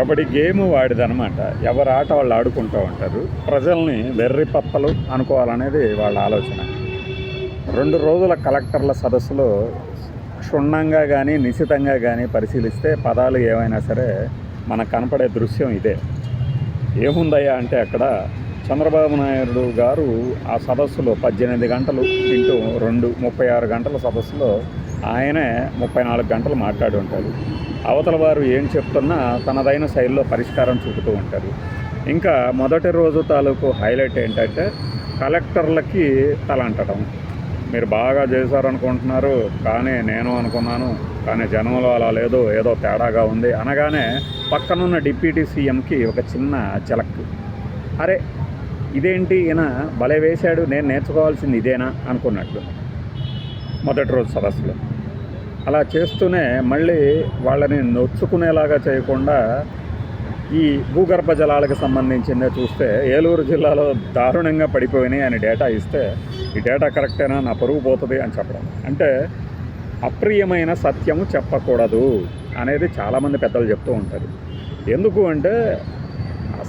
ఎవడి గేమ్ వాడిదనమాట. ఎవరి ఆట వాళ్ళు ఆడుకుంటూ ఉంటారు. ప్రజల్ని వెర్రి పప్పలు అనుకోవాలనేది వాళ్ళ ఆలోచన. రెండు రోజుల కలెక్టర్ల సదస్సులో క్షుణ్ణంగా కానీ నిశితంగా కానీ పరిశీలిస్తే పదాలు ఏమైనా సరే మనకు కనపడే దృశ్యం ఇదే. ఏముందయ్యా అంటే అక్కడ చంద్రబాబు నాయుడు గారు ఆ సదస్సులో పద్దెనిమిది గంటలు ఇంటూ రెండు ముప్పై ఆరు గంటల సదస్సులో ఆయనే ముప్పై నాలుగు గంటలు మాట్లాడి ఉంటారు అవతల వారు ఏం చెప్తున్నా తనదైన శైలిలో పరిష్కారం చూపుతూ ఉంటారు. ఇంకా మొదటి రోజు తాలూకు హైలైట్ ఏంటంటే కలెక్టర్లకి తలంటడం మీరు బాగా చేశారనుకుంటున్నారు కానీ నేను అనుకున్నాను కానీ జనంలో అలా లేదు ఏదో తేడాగా ఉంది అనగానే పక్కనున్న డిప్యూటీ సీఎంకి ఒక చిన్న చిలక్ అరే ఇదేంటి ఈయన భలే వేశాడు నేను నేర్చుకోవాల్సింది ఇదేనా అనుకున్నట్లు మొదటి రోజు సదస్సులో. అలా చేస్తూనే మళ్ళీ వాళ్ళని నొచ్చుకునేలాగా చేయకుండా ఈ భూగర్భ జలాలకు సంబంధించిందే చూస్తే ఏలూరు జిల్లాలో దారుణంగా పడిపోయినాయి అని డేటా ఇస్తే ఈ డేటా కరెక్టేనా? నా పరుగు పోతుంది అని చెప్పడం. అంటే అప్రియమైన సత్యము చెప్పకూడదు అనేది చాలామంది పెద్దలు చెప్తూ ఉంటారు. ఎందుకు అంటే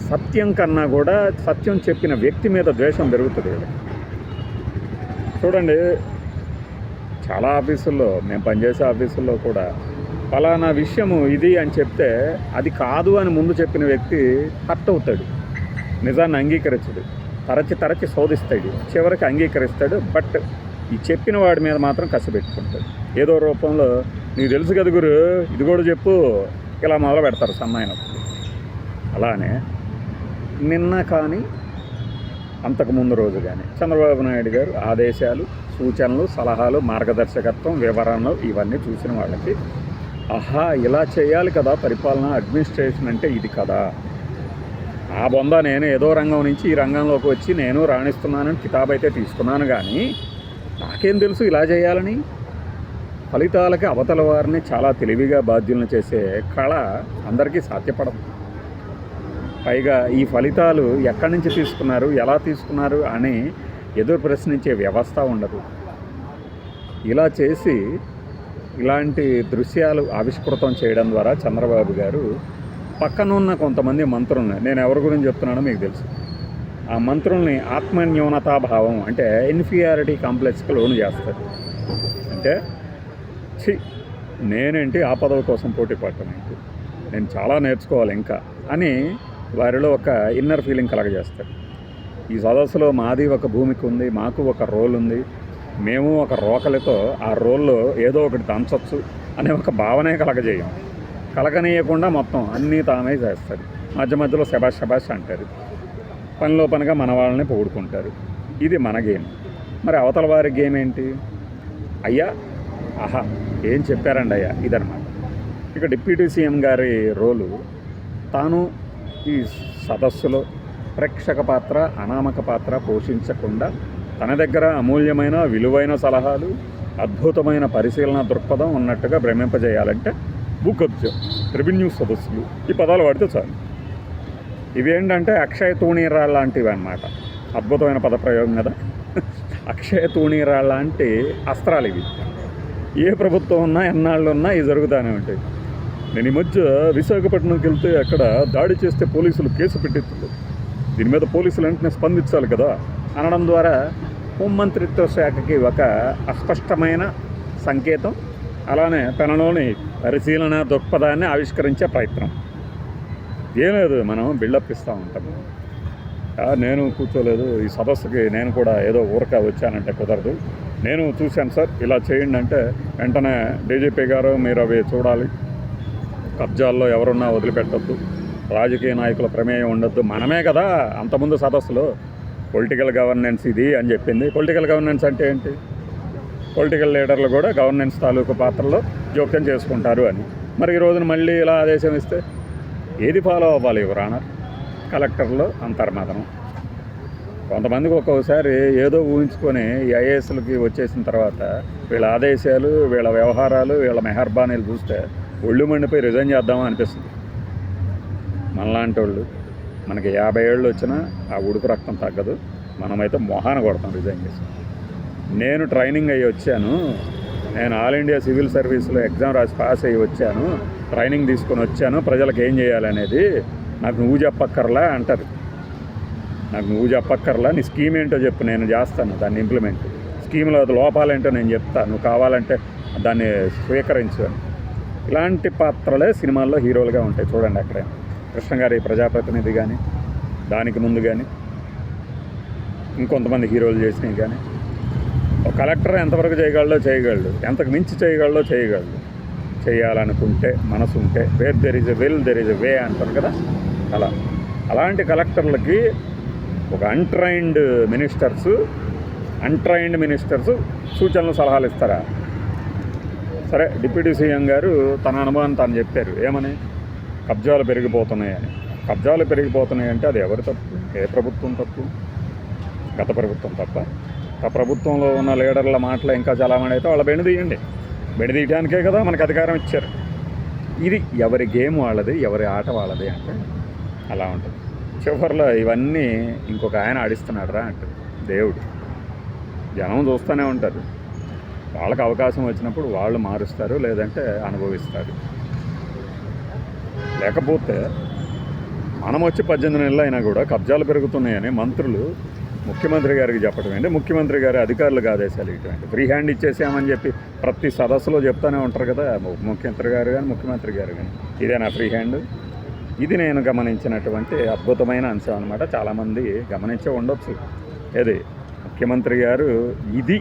సత్యం కన్నా కూడా సత్యం చెప్పిన వ్యక్తి మీద ద్వేషం పెరుగుతుంది. చూడండి చాలా ఆఫీసుల్లో మేము పనిచేసే ఆఫీసుల్లో కూడా ఫలానా విషయము ఇది అని చెప్తే అది కాదు అని ముందు చెప్పిన వ్యక్తి హర్ట్ అవుతాడు. నిజాన్ని అంగీకరించడు. తరచి తరచి శోధిస్తాడు. చివరికి అంగీకరిస్తాడు. బట్ ఈ చెప్పిన వాడి మీద మాత్రం కసిపెట్టుకుంటాడు ఏదో రూపంలో నీకు తెలుసు కదా గురు ఇది కూడా చెప్పు ఇలా మొదలు పెడతారు సమ్మాయినప్పుడు. అలానే నిన్న కానీ అంతకు ముందు రోజు కానీ చంద్రబాబు నాయుడు గారు ఆదేశాలు సూచనలు సలహాలు మార్గదర్శకత్వం వివరణలు ఇవన్నీ చూసిన వాళ్ళకి ఆహా ఇలా చేయాలి కదా పరిపాలన అడ్మినిస్ట్రేషన్ అంటే ఇది కదా. ఆ బొంద నేను ఏదో రంగం నుంచి ఈ రంగంలోకి వచ్చి నేను రాణిస్తున్నానని కితాబ్ అయితే తీసుకున్నాను కానీ నాకేం తెలుసు ఇలా చేయాలని? ఫలితాలకి అవతల వారిని చాలా తెలివిగా బాధ్యులను చేసే కళ అందరికీ సాధ్యపడదు. పైగా ఈ ఫలితాలు ఎక్కడి నుంచి తీసుకున్నారు ఎలా తీసుకున్నారు అని ఎదురు ప్రశ్నించే వ్యవస్థ ఉండదు. ఇలా చేసి ఇలాంటి దృశ్యాలు ఆవిష్కృతం చేయడం ద్వారా చంద్రబాబు గారు పక్కనున్న కొంతమంది మంత్రులను నేను ఎవరి గురించి చెప్తున్నానో మీకు తెలుసు. ఆ మంత్రుల్ని ఆత్మన్యూనతాభావం అంటే ఇన్ఫీరియారిటీ కాంప్లెక్స్కి లోను చేస్తారు. అంటే చి నేనేంటి ఆ పదవి కోసం పోటీ పడటం ఏంటి? నేను చాలా నేర్చుకోవాలి ఇంకా అని వారిలో ఒక ఇన్నర్ ఫీలింగ్ కలగజేస్తారు. ఈ సదస్సులో మాది ఒక భూమికి ఉంది మాకు ఒక రోల్ ఉంది మేము ఒక రోకలితో ఆ రోల్లో ఏదో ఒకటి దంచొచ్చు అనే ఒక భావనే కలగజేయం. కలగనీయకుండా మొత్తం అన్నీ తామే చేస్తారు. మధ్య మధ్యలో శబాష్ శబాష్ అంటారు. పనిలో పనిగా మన వాళ్ళని పొగుడుకుంటారు. ఇది మన గేమ్. మరి అవతల వారి గేమ్ ఏంటి? అయ్యా ఆహా ఏం చెప్పారండి అయ్యా? ఇదన్నమాట. ఇక డిప్యూటీ సీఎం గారి రోలు తాను ఈ సదస్సులో ప్రేక్షక పాత్ర అనామక పాత్ర పోషించకుండా తన దగ్గర అమూల్యమైన విలువైన సలహాలు అద్భుతమైన పరిశీలన దృక్పథం ఉన్నట్టుగా భ్రమింపజేయాలంటే భూకబ్జం రెవెన్యూ సదస్సులు ఈ పదాలు వాడితే చాలు. ఇవేంటంటే అక్షయ తూణీరాళ్ళ లాంటివి అన్నమాట. అద్భుతమైన పదప్రయోగం కదా. అక్షయ తూణీరాళ్ళ లాంటి అస్త్రాలు ఇవి. ఏ ప్రభుత్వం ఉన్నా ఎన్నాళ్ళు ఉన్నా ఇవి జరుగుతూనే ఉంటాయి. నేను ఈ మధ్య విశాఖపట్నంకి వెళ్తే అక్కడ దాడి చేస్తే పోలీసులు కేసు పెట్టిస్తున్నారు దీని మీద పోలీసులు వెంటనే స్పందించాలి కదా. అనడం ద్వారా హోంమంత్రిత్వ శాఖకి ఒక అస్పష్టమైన సంకేతం అలానే తనలోని పరిశీలన దృక్పథాన్ని ఆవిష్కరించే ప్రయత్నం. ఏం లేదు మనం బిల్డప్ ఇస్తూ ఉంటాము నేను కూర్చోలేదు ఈ సదస్సుకి నేను కూడా ఏదో ఊరక వచ్చానంటే కుదరదు. నేను చూశాను సార్ ఇలా చేయండి అంటే వెంటనే డీజీపీ గారు మీరు అవి చూడాలి. కబ్జాల్లో ఎవరున్నా వదిలిపెట్టద్దు. రాజకీయ నాయకుల ప్రమేయం ఉండొద్దు. మనమే కదా అంతకుముందు సదస్సులో. పొలిటికల్ గవర్నెన్స్ ఇది అని చెప్పింది. పొలిటికల్ గవర్నెన్స్ అంటే ఏంటి? పొలిటికల్ లీడర్లు కూడా గవర్నెన్స్ తాలూకు పాత్రలో జోక్యం చేసుకుంటారు అని. మరి ఈ రోజున మళ్ళీ ఇలా ఆదేశం ఇస్తే ఏది ఫాలో అవ్వాలి యువరానర్ కలెక్టర్లు అంతర్మతనం కొంతమందికి ఒక్కొక్కసారి ఏదో ఊహించుకొని ఈ ఐఏఎస్లకి వచ్చేసిన తర్వాత వీళ్ళ ఆదేశాలు వీళ్ళ వ్యవహారాలు వీళ్ళ మెహర్బానీలు చూస్తే ఒళ్ళు మండిపోయి రిజైన్ చేద్దామని అనిపిస్తుంది. మనలాంటి వాళ్ళు మనకి యాభై ఏళ్ళు వచ్చినా ఆ ఉడుకు రక్తం తగ్గదు. మనమైతే మొహాన కొడతాం రిజైన్ చేసి. నేను ట్రైనింగ్ అయ్యి వచ్చాను. నేను ఆల్ ఇండియా సివిల్ సర్వీస్లో ఎగ్జామ్ రాసి పాస్ అయ్యి వచ్చాను. ట్రైనింగ్ తీసుకొని వచ్చాను. ప్రజలకు ఏం చేయాలనేది నాకు నువ్వు చెప్పక్కర్లా అంటారు నాకు నువ్వు చెప్పక్కర్లా. నీ స్కీమ్ ఏంటో చెప్పు నేను చేస్తాను దాన్ని ఇంప్లిమెంట్. స్కీమ్లో లోపాలేంటో నేను చెప్తాను నువ్వు కావాలంటే దాన్ని స్వీకరించు అని. ఇలాంటి పాత్రలే సినిమాల్లో హీరోలుగా ఉంటాయి. చూడండి అక్కడే కృష్ణ గారి ప్రజాప్రతినిధి కానీ దానికి ముందు కానీ ఇంకొంతమంది హీరోలు చేసినవి కానీ ఒక కలెక్టర్ ఎంతవరకు చేయగలడో చేయగలడు. ఎంతకు మించి చేయగలడో చేయగలడు. చేయాలనుకుంటే మనసు ఉంటే where there is a will there is a way అంటారు కదా? అలా. అలాంటి కలెక్టర్లకి ఒక అన్ట్రైన్డ్ మినిస్టర్స్ అన్ట్రైన్డ్ మినిస్టర్స్ సూచనలు సలహాలు ఇస్తారా? సరే డిప్యూటీ సీఎం గారు తన అనుభవాన్ని తాను చెప్పారు. ఏమని? కబ్జాలు పెరిగిపోతున్నాయని కబ్జాలు పెరిగిపోతున్నాయి అంటే అది ఎవరి తప్పు? ఏ ప్రభుత్వం తప్పు? గత ప్రభుత్వం తప్ప. ఆ ప్రభుత్వంలో ఉన్న లీడర్ల మాటలు ఇంకా చలామణి అయితే వాళ్ళ బెండి తీయండి. బెండి తీయడానికే కదా మనకు అధికారం ఇచ్చారు. ఇది ఎవరి గేమ్ వాళ్ళది ఎవరి ఆట వాళ్ళది అంటే అలా ఉంటుంది. చివరిలో ఇవన్నీ ఇంకొక ఆయన ఆడిస్తున్నాడు రా అంటారు దేవుడు. జనం చూస్తూనే ఉంటారు. వాళ్ళకి అవకాశం వచ్చినప్పుడు వాళ్ళు మారుస్తారు లేదంటే అనుభవిస్తారు. లేకపోతే మనం వచ్చి పద్దెనిమిది నెలలు అయినా కూడా కబ్జాలు పెరుగుతున్నాయని మంత్రులు ముఖ్యమంత్రి గారికి చెప్పడం ఏంటి? ముఖ్యమంత్రి గారి అధికారులకు ఆదేశాలు ఇటువంటి ఫ్రీ హ్యాండ్ ఇచ్చేసామని చెప్పి ప్రతి సదస్సులో చెప్తానే ఉంటారు కదా ముఖ్యమంత్రి గారు కానీ ముఖ్యమంత్రి గారు కానీ ఇదేనా ఫ్రీ హ్యాండ్. ఇది నేను గమనించినటువంటి అద్భుతమైన అంశం అనమాట చాలామంది గమనించే ఉండొచ్చు. ఏది? ముఖ్యమంత్రి గారు ఇది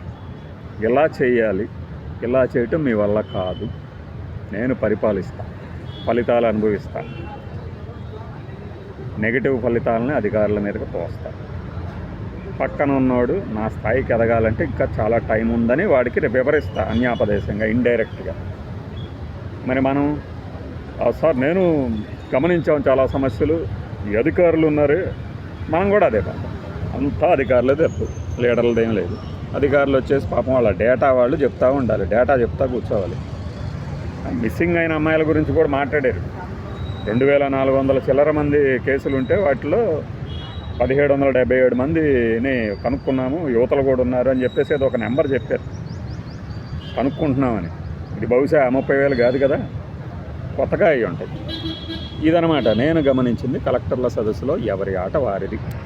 ఇలా చేయాలి? ఇలా చేయటం మీ వల్ల కాదు. నేను పరిపాలిస్తాను ఫలితాలు అనుభవిస్తా. నెగిటివ్ ఫలితాలని అధికారుల మీదకి తోస్తా. పక్కన ఉన్నోడు నా స్థాయికి ఎదగాలంటే ఇంకా చాలా టైం ఉందని వాడికి వివరిస్తా అన్యాపదేశంగా ఇండైరెక్ట్గా మరి మనం సార్ నేను గమనించాం చాలా సమస్యలు. ఈ అధికారులు ఉన్నారు. మనం కూడా అదే పని అంతా అధికారులే తప్పు. లీడర్లదేం ఏం లేదు. అధికారులు వచ్చేసి పాపం వాళ్ళ డేటా వాళ్ళు చెప్తూ ఉండాలి. డేటా చెప్తా కూర్చోవాలి. మిస్సింగ్ అయిన అమ్మాయిల గురించి కూడా మాట్లాడారు. రెండు వేల నాలుగు వందల చిల్లర మంది కేసులు ఉంటే వాటిలో పదిహేడు వందల డెబ్బై ఏడు మందిని కనుక్కున్నాము. యువతలు కూడా ఉన్నారు అని చెప్పేసి అది ఒక నెంబర్ చెప్పారు. కనుక్కుంటున్నామని. ఇది బహుశా ముప్పై వేలు కాదు కదా? కొత్తగా అయి ఉంటాయి. ఇదనమాట నేను గమనించింది కలెక్టర్ల సదస్సులో ఎవరి ఆట వారిది?